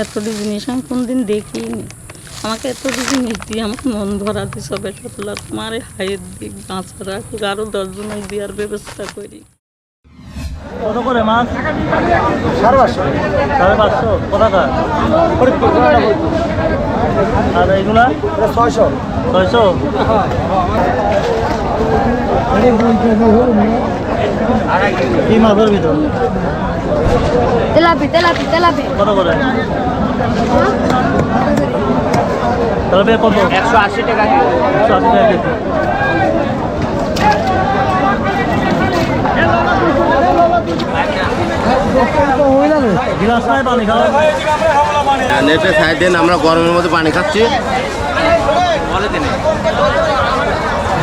এতটি জিনিস আমি কোনদিন দেখিনি। আমাকে এতটি জিনিস দিয়ে আমাকে মন ভরা দিস বেটা তোলা তোমার হাইয়ের দিক বাঁচা রাখুক আরও দশজনক দেওয়ার ব্যবস্থা করি। কত করে মাছ? সাড়ে পাঁচশো। সাড়ে পাঁচশো? আর এইগুলা ছয়শো। ছয়শো? কি মাছের ভিতর? তেলাপি তেলাপি তেলাপি। কত করে? তাহলে কত? একশো আশি টাকা একশো আশি টাকা কেজি। গিলাস নাই পানি খাওয়া নেটে সাইড দেন আমরা গরমের মধ্যে পানি খাচ্ছি।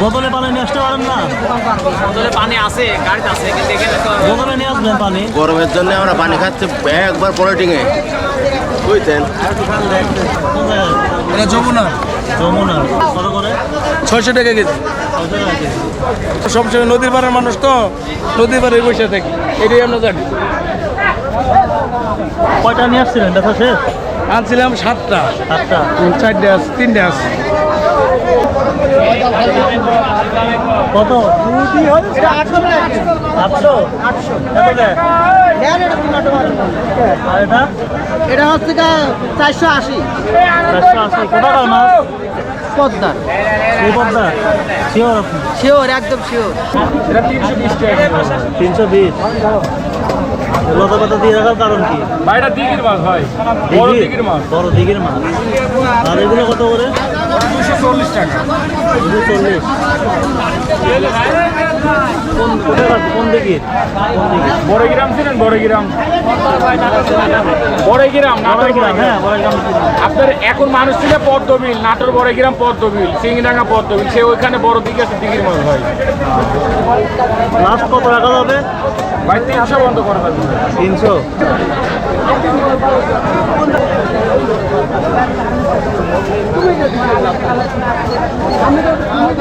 বোতলে পানি নিয়ে আসতে পারেন না। বোতলে পানি আছে গাড়িতে আছে কিন্তু এখানে তো বোতলে নিয়ে আসবেন পানি। গরমের জন্য আমরা পানি খাচ্ছি একবার পলিটিংয়ে। বুঝছেন? এটা যমুনা। যমুনা। কত করে? ছয়শো টাকা কেজি। ছয়শো টাকা কেজি। সবসময় নদীর পাড়ের মানুষ তো নদীর পাড়ে বসে থাকি। এটাই আমরা জানি। কয়টা নিয়ে আসছিলেন? দেখা শেষ? আনছিলাম সাতটা। সাতটা। চারটে আছে তিনটে আছে। কত? আটশো আটশো? এত আর এটা? এটা হচ্ছে চারশো আশি। চারশো আশি। কোথাকার মাছ? পদ্মার পদ্মা? শিওর শিওর একদম শিওর। এটা তিনশো বিশ তিনশো বিশ। লতা পাতা দিয়ে রাখার কারণ কি? দিঘির মাছ ভাই। বড় দিঘির মাছ। বড় দিঘির মাছ। আর এগুলো কত করে? দুশো চল্লিশ টাকা। দুশো চল্লিশ কোন কোথাকার কোন দিঘির কোন বড় গ্রাম ছিলেন বড় গ্রাম বড় গ্রাম নাটোর বড়গ্রাম হ্যাঁ বড়গ্রাম আপনার এখন মানুষ ছিল পদ্মবিল নাটোর বড় গ্রাম পদ্মবিল সিংডাঙ্গা পদ্মবিল। সে ওইখানে বড় দিকে আছে দিঘির মাছ ভাই লাস্ট কত রাখা যাবে? ভাই তিনশো বন্ধ করে তিনশো।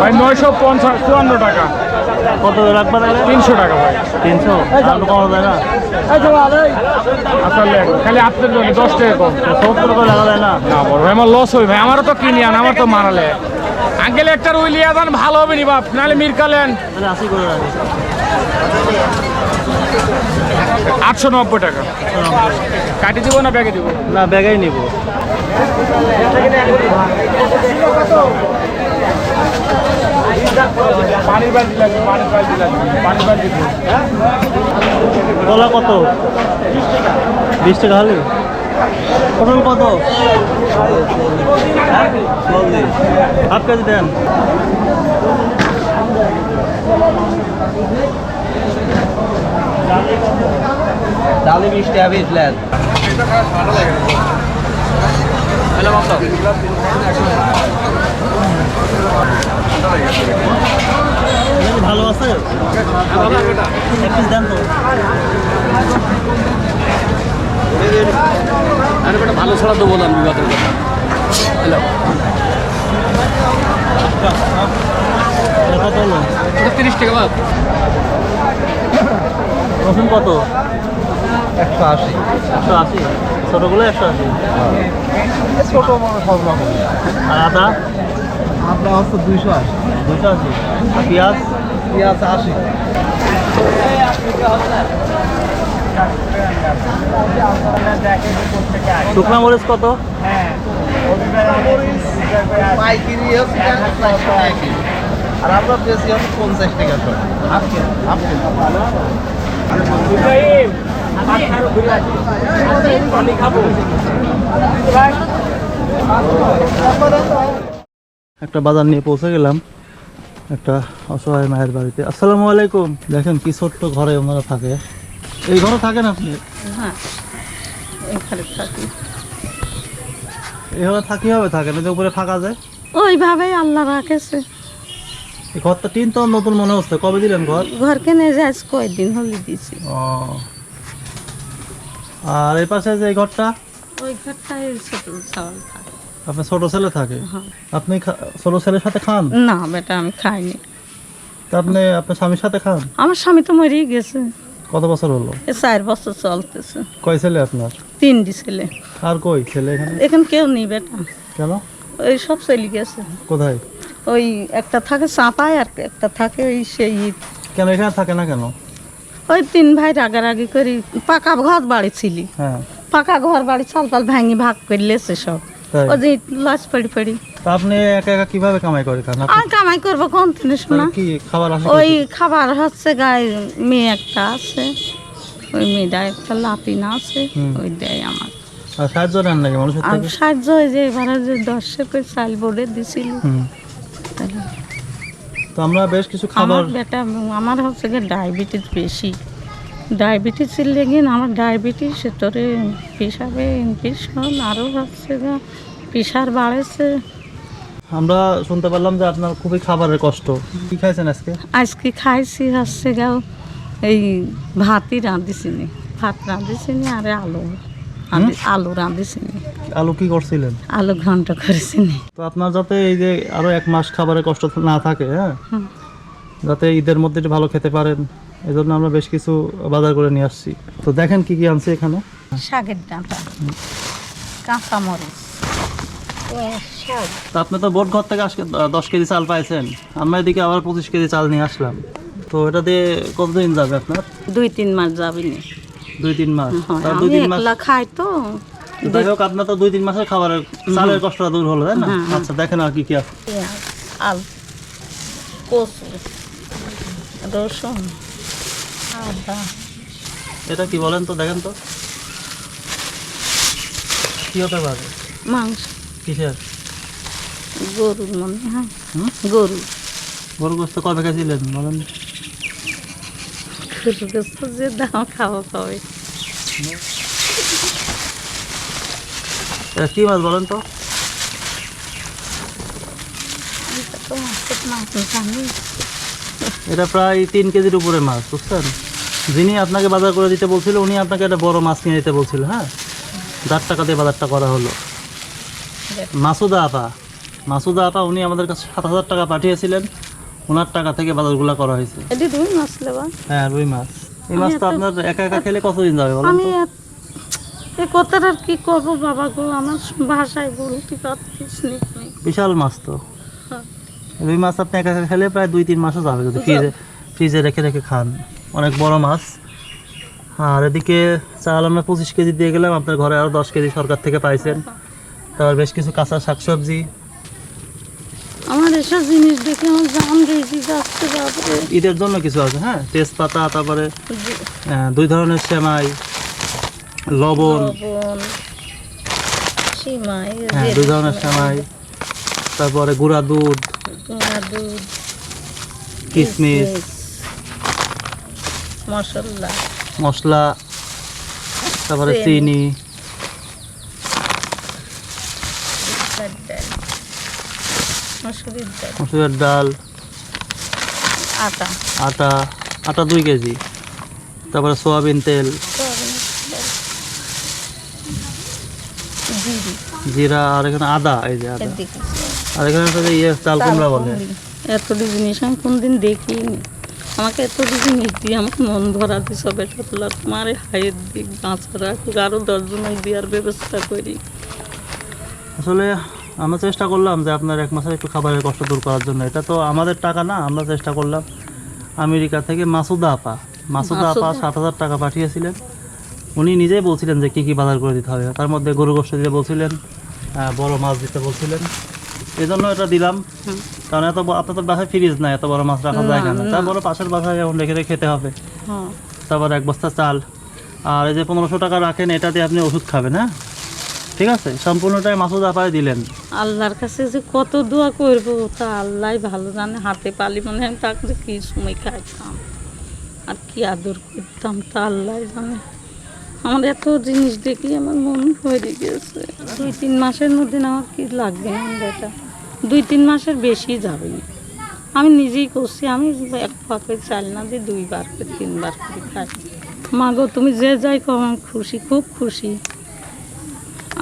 ভাই নয়শো পঞ্চাশ চুয়ান্ন টাকা। কত রাখবা তিনশো টাকা ভাই। তিনশো? কমানো যায় না? আসলে খালি আপনার জন্য দশ টাকা কম। সত্তর করে লাগা যায় না? না বড় ভাই আমার লস হবে ভাই। আমারও তো কিনি আন আমার তো মারালে আঙ্কেল একটা উইলিয়া দান ভালো হবে নি বাপ? নাহলে মিরকালেন করে আটশো নব্বই টাকা। কাটি দিব না ব্যাগে দিব? না ব্যাগেই নিব। পানির বালতি লাগবে পানির বালতি কলা কত? বিশ টাকা হলে। পটল কত? হাফ কেজি দেন। ডালি বিশ টাকা পিস লেন ভালো আছে? এক পিস দেন তো। আরে বেটা ভালো ছাড়া তো বললাম বিবাদের কথা। এটা কত হলো? এটা তিরিশ টাকা বাদ। রসুন কত? একশো আশি। একশো আশি? ছোটোগুলো একশো আশি ছোট বড় সব রকম। আর আদা? আপনার হচ্ছে দুইশো আশি। দুশো আশি। পেঁয়াজ? পেঁয়াজ আশি। শুকনা মরিচ কত? পাইকারি আর বেশি হচ্ছে পঞ্চাশ টাকা কেজি একটা বাজার নিয়ে পৌঁছে গেলাম। একটা অসহায় মায়ের বাড়িতে। আসসালামু আলাইকুম। দেখেন কি ছোট্ট ঘরে ওনারা থাকে। এই ঘরে থাকেন আপনি? হ্যাঁ। থাকি। এইভাবে থাকি হবে থাকেন যে উপরে থাকা যায় ওইভাবেই আল্লাহ রাখেছে। ঘরটা তিন তো নতুন মনে হচ্ছে। কবে দিলেন ঘর? ঘর কেনে যাস কয়দিন হলে দিছি। ও আর এই পাশে যে ঘরটা? ওই ঘরটায় ছোট চাউল থাকে। আপনার ছোট ছেলে থাকে? হ্যাঁ। আপনি ছোট ছেলের সাথে খান? না বেটা আমি খাইনি। তা আপনি আপনার স্বামীর সাথে খান? আমার স্বামী তো মরেই গেছে। কত বছর হলো? এ চার বছর চলতেছে। কয় ছেলে আপনার? তিনটি ছেলে। আর কই ছেলে এখানে? এখানে কেউ নেই বেটা। কেন? ওই সব চলে গেছে। কোথায়? ওই একটা থাকে চাপায় আর একটা থাকে ওই সেই কেন এখানে থাকে না কেন? ওই তিন ভাই রাগারাগি করি পাকা ঘর বাড়ি ছিলি। হ্যাঁ। পাকা ঘর বাড়ি চাল পাল ভাঙি ভাগ করে লেছে সব। ওই যে লস পড়ি পড়ি। আপনি একা একা কীভাবে কামাই করে খান? কামাই করব কোন দিনে শোনা। কি খাবার ওই খাবার হচ্ছে গায়ে মেয়ে একটা আছে ওই মেয়েটা একটা লাপিনা আছে। ওই দেয় আমার সাহায্য নেন নাকি মানুষের সাহায্য যে এবারে যে দশে করে চাল বোর্ডে দিছিল। হুম। তো আমরা বেশ কিছু খাবার আমার বেটা আমার হচ্ছে গিয়ে ডায়াবেটিস বেশি। ডায়াবেটিসের লেগে আমার ডায়াবেটিস তোরে পেশাবে ইনফেকশন আরও হচ্ছে গা প্রেশার বাড়েছে। আমরা শুনতে পারলাম যে আপনার খুবই খাবারের কষ্ট। কি খাইছেন আজকে? আজকে খাইছি হচ্ছে গাও এই ভাতই রাঁধিছিনি ভাত রাঁধিছিনি আর আলু। রাঁধি- আলু রাঁধিছিনি আলু কি করছিলেন? আলু ঘন্ট করেছিনি। তো আপনার যাতে এই যে আরও এক মাস খাবারের কষ্ট না থাকে হ্যাঁ? যাতে ঈদের মধ্যে একটু ভালো খেতে পারেন এই জন্য আমরা বেশ কিছু বাজার করে নিয়ে আসছি। তো দেখেন কি কি আনছি এখানে। শাকের ডাঁটা কাঁচামরিচ শাক। তো আপনি তো বোট ঘর থেকে আজকে দশ কেজি চাল পাইছেন। আমরা এদিকে আবার পঁচিশ কেজি চাল নিয়ে আসলাম। তো এটা দিয়ে কতদিন যাবে আপনার? দুই তিন মাস যাবিনি। দুই তিন মাস। হ্যাঁ, তার দুই তিন মাস খাই তো। যাই হোক আপনার তো দুই তিন মাসের খাবারের চালের কষ্টটা দূর হলো তাই না? হ্যাঁ, হ্যাঁ। আচ্ছা দেখেন আর কি কি আছে। আলু কচু রসুন আদা। এটা কি বলেন তো দেখেন তো। কি হতে পারে? মাংস। কিসের? গরুর মনে হয়। গরু। গরু গোস্ত কবে খেয়েছিলেন বলেন। গরু গোস্ত যে দাম খাওয়া খাবে। এটা কি মাছ বলেন তো? এটা প্রায় তিন কেজির উপরে মাছ বুঝছেন? যিনি আপনাকে বাজার করে দিতে বলছিল উনি আপনাকে একটা বড় মাছ কিনে দিতে বলছিল হ্যাঁ? যার টাকা দিয়ে বাজারটা করা হলো। মাসুদা আপা মাসুদা আপা উনি আমাদের কাছে সাত হাজার টাকা পাঠিয়েছিলেন। ওনার টাকা থেকে বাজারগুলো করা হয়েছে। হ্যাঁ রুই মাছ। এই মাছ তো আপনার একা একা খেলে কতদিন যাবে বলেন আমি তো? এ কথাটা কি করব বাবা গো? আমার ভাষায় বলতে পারছিস নি। বিশাল মাছ তো। হ্যাঁ। রুই মাছ আপনি একা একা খেলে প্রায় দুই তিন মাসও যাবে যদি ফ্রিজে ফ্রিজে রেখে রেখে খান। অনেক বড় মাছ। আর এদিকে চাল আমরা পঁচিশ কেজি দিয়ে গেলাম। আপনার ঘরে আরও দশ কেজি সরকার থেকে পাইছেন। তারপর বেশ কিছু কাঁচা শাকসবজি। আমার এসব জিনিস দেখে আমার জান বেশি যাচ্ছে ঈদের জন্য কিছু আছে হ্যাঁ? তেজপাতা তারপরে আহ, দুই ধরনের সেমাই লবণ। হ্যাঁ দুই ধরনের সেমাই তারপরে গুঁড়া দুধ গুঁড়া দুধ কিশমিশ মশলা। মশলা তারপরে চিনি। মসুরির ডাল। মসুরের ডাল আটা। আটা আটা দুই কেজি। তারপরে সোয়াবিন তেল। জিরি। আর এখানে আদা এই যে আদা। আর এখানে যে ইয়ে চাল কুমড়া বলে। এতটি জিনিস আমি কোনদিন দেখিনি। আমাকে এত জিনিস দিয়ে আমাকে মন ভরা দিস বেটা তোলা তোমার হাইয়ের দিক বাঁচা রাখুক আরও দশজনক দেওয়ার ব্যবস্থা করি। আসলে আমরা চেষ্টা করলাম যে আপনার এক মাসের একটু খাবারের কষ্ট দূর করার জন্য। এটা তো আমাদের টাকা না আমরা চেষ্টা করলাম। আমেরিকা থেকে মাসুদা আপা মাসুদা আপা সাত হাজার টাকা পাঠিয়েছিলেন। উনি নিজেই বলছিলেন যে কী কী বাজার করে দিতে হবে। তার মধ্যে গরু গোষ্ঠ দিতে বলছিলেন বড় মাছ দিতে বলছিলেন। এই জন্য এটা দিলাম। কারণ এত ব- আপনাদের বাসায় ফ্রিজ নাই এত বড় মাছ রাখা যায় না। তারপরে পাশের বাসায় এখন রেখে রেখে খেতে হবে। হ্যাঁ। তারপর এক বস্তা চাল। আর এই যে পনেরোশো টাকা রাখেন এটা দিয়ে আপনি ওষুধ খাবেন হ্যাঁ? ঠিক আছে? সম্পূর্ণটাই মাসুদ আপায় দিলেন। আল্লাহর কাছে যে কত দোয়া করব, তা আল্লাহ ভালো জানে। হাতে পালি মনে হয় তাকে যে কী সময় খাইতাম, আর কি আদর করতাম, তা আল্লাহ জানে। আমার এত জিনিস দেখি আমার মন হয়ে গেছে। দুই তিন মাসের মধ্যে আমার কি লাগবে না এটা। দুই তিন মাসের বেশি যাবে না। আমি নিজেই করছি, আমি এক পাকে চাল না দিয়ে দুইবার করে তিনবার করে খাই। মা গো তুমি যে যাই কো আমি খুশি, খুব খুশি।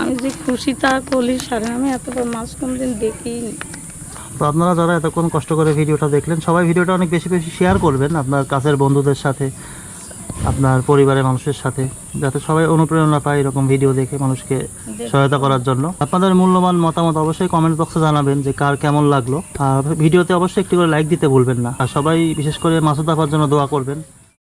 আমি যে খুশি তা কলি সারে আমি এতবার মাছ কোনদিন দেখিনি। তো আপনারা যারা এতক্ষণ কষ্ট করে ভিডিওটা দেখলেন সবাই ভিডিওটা অনেক বেশি বেশি শেয়ার করবেন আপনার কাছের বন্ধুদের সাথে আপনার পরিবারের মানুষের সাথে যাতে সবাই অনুপ্রেরণা পায় এরকম ভিডিও দেখে মানুষকে সহায়তা করার জন্য। আপনাদের মূল্যবান মতামত অবশ্যই কমেন্ট বক্সে জানাবেন যে কার কেমন লাগল। আর ভিডিওতে অবশ্যই একটি করে লাইক দিতে ভুলবেন না। আর সবাই বিশেষ করে মাসুদ আপার জন্য দোয়া করবেন।